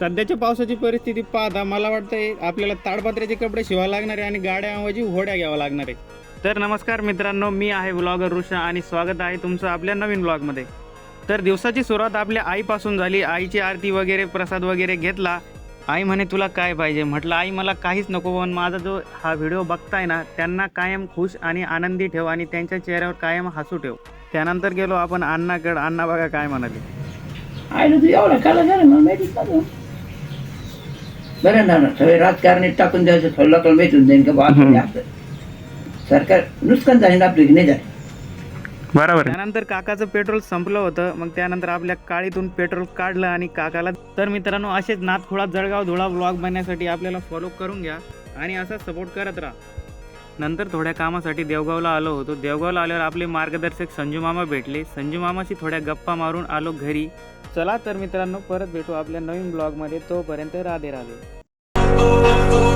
सध्याच्या पावसाची परिस्थिती पाहता मला वाटतंय आपल्याला ताडपत्र्याचे कपडे शिवायला लागणार आहे आणि गाड्याऐवजी होड्या घ्याव्या लागणार आहे. तर नमस्कार मित्रांनो मी आहे ब्लॉगर ऋषा आणि स्वागत आहे तुमचं आपल्या नवीन ब्लॉगमध्ये तर दिवसाची सुरुवात आपल्या आईपासून झाली. आईची आरती वगैरे प्रसाद वगैरे घेतला. आई म्हणे तुला काय पाहिजे? म्हटलं आई मला काहीच नको पण माझा जो हा व्हिडिओ बघताय ना त्यांना कायम खुश आणि आनंदी ठेव आणि त्यांच्या चेहऱ्यावर कायम हसू ठेव. त्यानंतर गेलो आपण अण्णाकडं. अण्णा बघा काय म्हणाले. बरं ना ना सगळे राजकारणी टाकून द्यायचं थोडं लोकांना भेटून जाईन का बाप हम्म. सरकार नुकसान झाले ना आपली की नाही झाले? बरोबर त्यानंतर काकाचं पेट्रोल संपलं होतं मग त्यानंतर आपल्या काळीतून पेट्रोल काढलं आणि काकाला तर मित्रांनो असेच नाथखोळा जळगाव धुळा ब्लॉग बनण्यासाठी आपल्याला फॉलो करून घ्या आणि असा सपोर्ट करत राहा. नंतर थोड्या कामासाठी देवगावला आलो होतो. देवगावला आल्यावर आपले मार्गदर्शक संजू मामा भेटले. संजू मामाशी थोड्या गप्पा मारून आलो घरी. चला तर मित्रांनो परत भेटू आपल्या नवीन ब्लॉगमध्ये. तोपर्यंत राधे राधे.